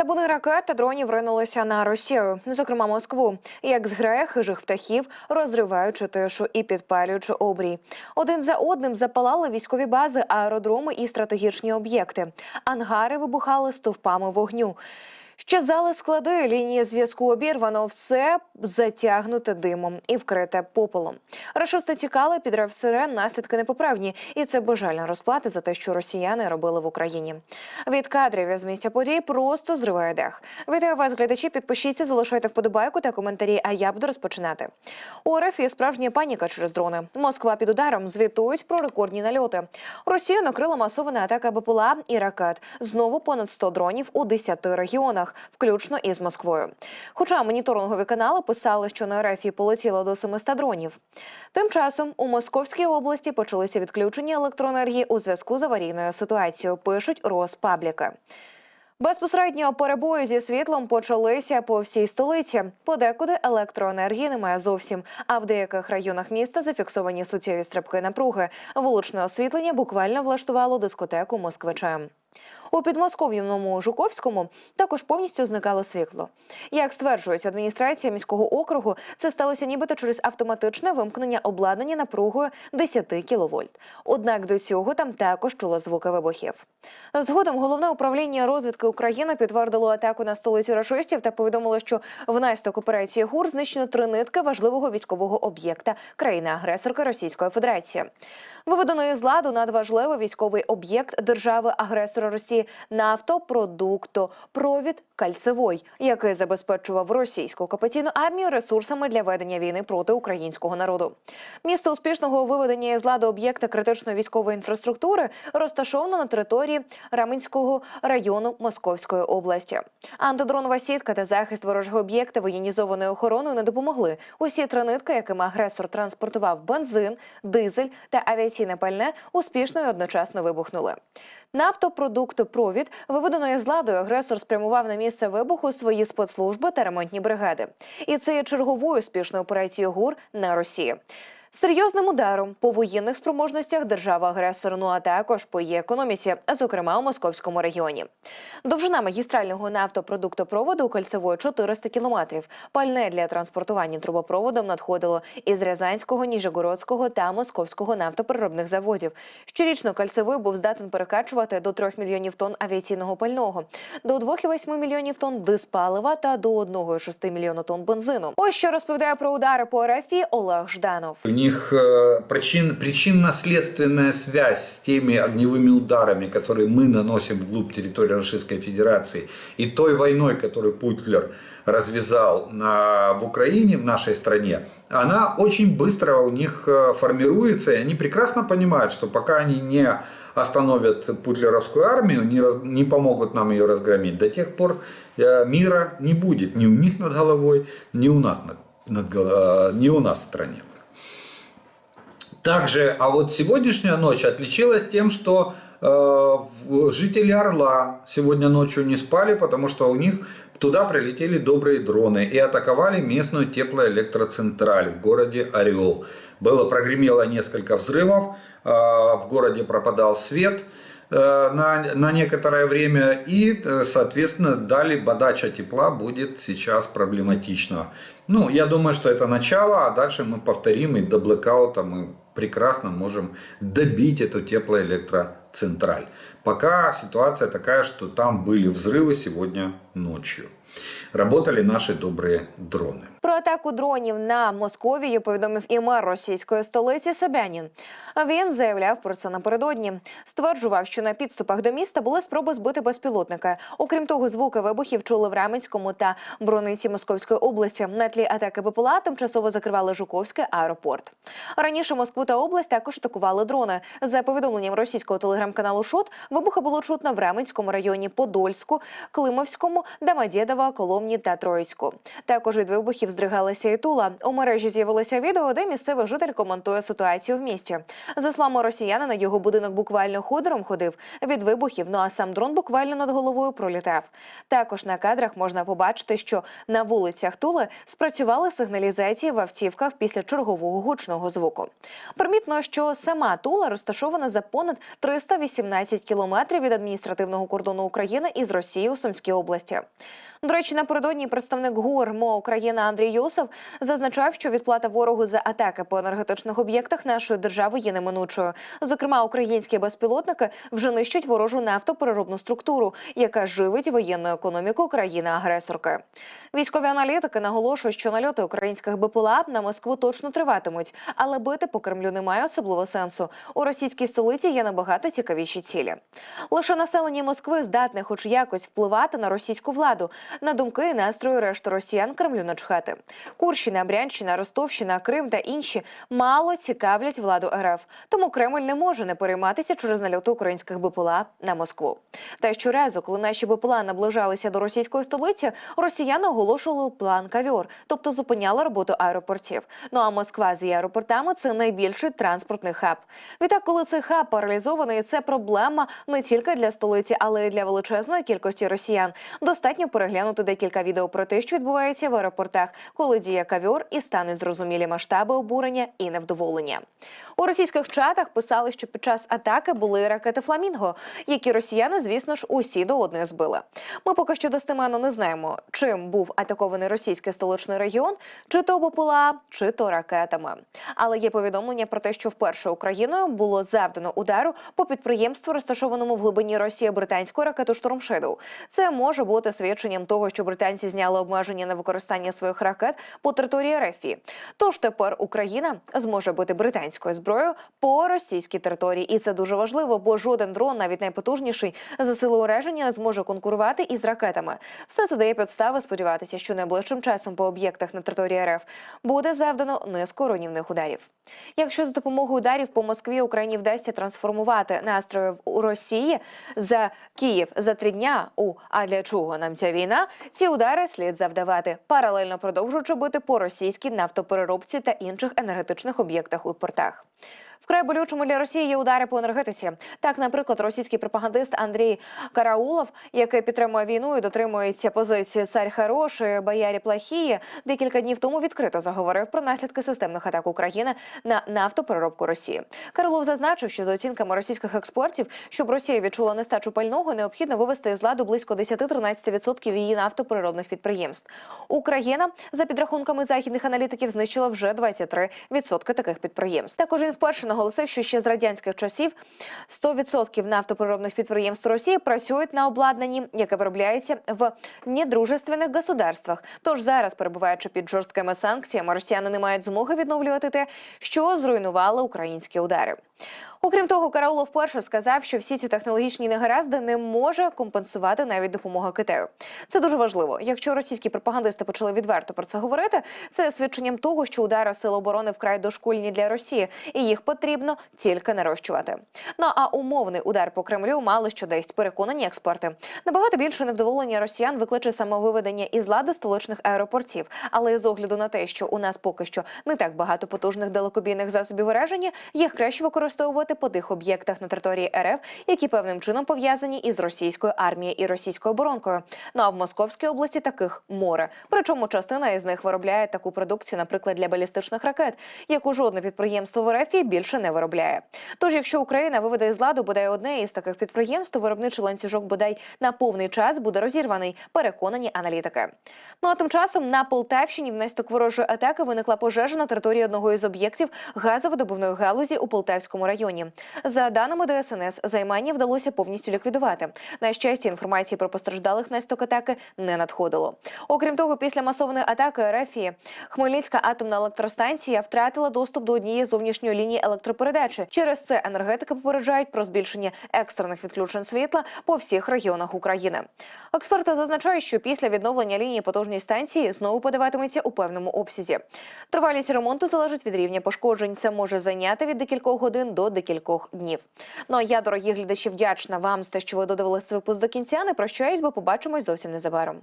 Табуни ракет та дронів ринулися на Росію, зокрема Москву, як зграє хижих птахів, розриваючи тишу і підпалюючи обрій. Один за одним запалали військові бази, аеродроми і стратегічні об'єкти. Ангари вибухали стовпами вогню. Щезали склади, лінії зв'язку обірвано, все затягнуте димом і вкрите попелом. Рашисти тікали, підрив сирен, наслідки непоправні, і це бажальна розплата за те, що росіяни робили в Україні. Від кадрів із місця подій просто зриває дах. Вітаю вас, глядачі. Підпишіться, залишайте вподобайку та коментарі. А я буду розпочинати. У РФ є справжня паніка через дрони. Москва під ударом звітують про рекордні нальоти. Росію накрила масована атака БПЛА і ракет. Знову понад 100 дронів у 10 регіонах, включно із Москвою. Хоча моніторингові канали писали, що на РФ полетіло до 700 дронів. Тим часом у Московській області почалися відключення електроенергії у зв'язку з аварійною ситуацією. Пишуть Роспабліки. Безпосередньо перебої зі світлом почалися по всій столиці. Подекуди електроенергії немає зовсім. А в деяких районах міста зафіксовані суттєві стрибки напруги. Вуличне освітлення буквально влаштувало дискотеку москвичам. У підмосков'яному Жуковському також повністю зникало світло. Як стверджується адміністрація міського округу, це сталося нібито через автоматичне вимкнення обладнання напругою 10 кВт. Однак до цього там також чули звуки вибухів. Згодом головне управління розвідки України підтвердило атаку на столицю рашистів та повідомило, що внаслідок операції ГУР знищено три нитки важливого військового об'єкта країни-агресорки Російської Федерації. Виведено із ладу надважливий військовий об'єкт держави-агресора Росії нафтопродуктопровід кальцевой, який забезпечував російську окупаційну армію ресурсами для ведення війни проти українського народу. Місце успішного виведення із ладу об'єкта критичної військової інфраструктури розташовано на території Раменського району Московської області. Антидронова сітка та захист ворожого об'єкта воєнізованою охороною не допомогли. Усі три нитки, якими агресор транспортував бензин, дизель та авіаційне пальне, успішно і одночасно вибухнули. Нафтопродуктопровід, виведеної з ладою агресор спрямував на місце вибуху свої спецслужби та ремонтні бригади. І це є черговою успішною операцією ГУР на Росії. Серйозним ударом по воєнних спроможностях держави-агресора, ну а також по її економіці, зокрема у московському регіоні. Довжина магістрального нафтопродуктопроводу у кольцевої 400 кілометрів. Пальне для транспортування трубопроводом надходило із Рязанського, Ніжегородського та Московського нафтопереробних заводів. Щорічно кольцевий був здатен перекачувати до 3 мільйонів тонн авіаційного пального, до 2,8 мільйонів тонн диспалива та до 1,6 мільйона тонн бензину. Ось що розповідає про удари по РФі Олег Жданов. Них э, причин, причинно-следственная связь с теми огневыми ударами, которые мы наносим вглубь территории Российской Федерации, и той войной, которую Путлер развязал на, в Украине, в нашей стране, она очень быстро у них э, формируется, и они прекрасно понимают, что пока они не остановят путлеровскую армию, не, раз, не помогут нам ее разгромить, до тех пор э, мира не будет ни у них над головой, ни у нас, над, над, ни у нас в стране. Также, а вот сегодняшняя ночь отличилась тем, что э, жители Орла сегодня ночью не спали, потому что у них туда прилетели добрые дроны и атаковали местную теплоэлектроцентраль в городе Орел. Было прогремело несколько взрывов, э, в городе пропадал свет э, на, на некоторое время и, э, соответственно, дали подача тепла будет сейчас проблематично. Ну, я думаю, что это начало, а дальше мы повторим и до блэкаута мы прекрасно можем добить эту теплоэлектроцентраль. Пока ситуация такая, что там были взрывы сегодня ночью. Работали наши добрые дроны. Про атаку дронів на Московію повідомив і мер російської столиці Собянін. Він заявляв про це напередодні. Стверджував, що на підступах до міста були спроби збити безпілотника. Окрім того, звуки вибухів чули в Раменському та Брониці Московської області. На тлі атаки БПЛА тимчасово закривали Жуковський аеропорт. Раніше Москву та область також атакували дрони. За повідомленням російського телеграм-каналу Шот, вибухи було чутно в Раменському районі Подольську, Климовському, Домодєдово, Коломні та Троїцьку. Також від вибухів здригалася і Тула. У мережі з'явилося відео, де місцевий житель коментує ситуацію в місті. За словами росіянина, його будинок буквально ходором ходив від вибухів. Ну а сам дрон буквально над головою пролітав. Також на кадрах можна побачити, що на вулицях Тули спрацювали сигналізації в автівках після чергового гучного звуку. Примітно, що сама Тула розташована за понад 318 кілометрів кілометрів від адміністративного кордону України із Росією у Сумській області. До речі, напередодні представник ГУР МО Україна Андрій Юсов зазначав, що відплата ворогу за атаки по енергетичних об'єктах нашої держави є неминучою. Зокрема, українські безпілотники вже нищать ворожу нафтопереробну структуру, яка живить воєнну економіку країни-агресорки. Військові аналітики наголошують, що нальоти українських БПЛА на Москву точно триватимуть, але бити по Кремлю немає особливого сенсу. У російській столиці є набагато цікавіші цілі. Лише населення Москви здатне, хоч якось впливати на російську владу, на думки і настрої решти росіян Кремлю начхати. Курщина, Брянщина, Ростовщина, Крим та інші мало цікавлять владу РФ. Тому Кремль не може не перейматися через нальоти українських БПЛА на Москву. Та щоразу, коли наші БПЛА наближалися до російської столиці, росіяни оголошували план кавьор, тобто зупиняли роботу аеропортів. Ну а Москва з її аеропортами це найбільший транспортний хаб. Відтак, коли цей хаб паралізований, це проблема не тільки для столиці, але й для величезної кількості росіян. Достатньо переглянути декілька відео про те, що відбувається в аеропортах, коли діє кавьор і стануть зрозумілі масштаби обурення і невдоволення. У російських чатах писали, що під час атаки були ракети Фламінго, які росіяни, звісно ж, усі до одної збили. Ми поки що достеменно не знаємо, чим був атакований російський столичний регіон, чи то БПЛА, чи то ракетами. Але є повідомлення про те, що вперше Україною було завдано удару по підприємству, розташованому в глибині Росії британською ракету Штормшеду. Це може бути свідченням того, що британці зняли обмеження на використання своїх ракет по території РФ. Тож тепер Україна зможе бити британською зброєю по російській території, і це дуже важливо, бо жоден дрон, навіть найпотужніший, за силою ураження не зможе конкурувати із ракетами. Все це дає підстави сподіватися, що найближчим часом по об'єктах на території РФ буде завдано низку руйнівних ударів. Якщо за допомогою ударів по Москві Україні вдасться трансформувати настрої у Росії за Київ за три дня у а для чого нам ця війна? Ці удари слід завдавати, паралельно продовжуючи бити по російській нафтопереробці та інших енергетичних об'єктах у портах. Вкрай болючими для Росії є удари по енергетиці. Так, наприклад, російський пропагандист Андрій Караулов, який підтримує війну і дотримується позиції царь хороший, боярі плохії, декілька днів тому відкрито заговорив про наслідки системних атак України на нафтопереробку Росії. Караулов зазначив, що за оцінками російських експортів, щоб Росія відчула нестачу пального, необхідно вивести з ладу близько 10-13% її нафтопереробних підприємств. Україна за підрахунками західних аналітиків знищила вже 23% таких підприємств. Також він вперше наголосив, що ще з радянських часів 100% нафтопереробних підприємств Росії працюють на обладнанні, яке виробляється в недружественних государствах. Тож зараз, перебуваючи під жорсткими санкціями, росіяни не мають змоги відновлювати те, що зруйнували українські удари. Окрім того, Караулов вперше сказав, що всі ці технологічні негаразди не може компенсувати навіть допомога Китаю. Це дуже важливо. Якщо російські пропагандисти почали відверто про це говорити, це свідченням того, що удари сил оборони вкрай дошкульні для Росії, і їх потрібно тільки нарощувати. Ну а умовний удар по Кремлю мало що дасть переконані експерти. Набагато більше невдоволення росіян викличе самовиведення із ладу столичних аеропортів. Але з огляду на те, що у нас поки що не так багато потужних далекобійних засобів ураження, їх краще використовувати по тих об'єктах на території РФ, які певним чином пов'язані із російською армією і російською оборонкою. Ну а в Московській області таких море. Причому частина із них виробляє таку продукцію, наприклад, для балістичних ракет, яку жодне підприємство в РФ більше не виробляє. Тож, якщо Україна виведе із ладу бодай одне із таких підприємств, виробничий ланцюжок бодай на повний час буде розірваний. Переконані аналітики. Ну а тим часом на Полтавщині внаслідок ворожої атаки виникла пожежа на території одного із об'єктів газовидобувної галузі у Полтавському районі. За даними ДСНС, займання вдалося повністю ліквідувати. На щастя, інформації про постраждалих внаслідок атаки не надходило. Окрім того, після масованої атаки РФ Хмельницька атомна електростанція втратила доступ до однієї зовнішньої лінії електропередачі. Через це енергетики попереджають про збільшення екстрених відключень світла по всіх регіонах України. Експерти зазначають, що після відновлення лінії потужній станції знову подаватиметься у певному обсязі. Тривалість ремонту залежить від рівня пошкоджень. Це може зайняти від декількох годин до декількох днів. Ну а я, дорогі глядачі, вдячна вам за те, що ви додивилися свій випуск до кінця. Не прощаюсь, бо побачимось зовсім незабаром.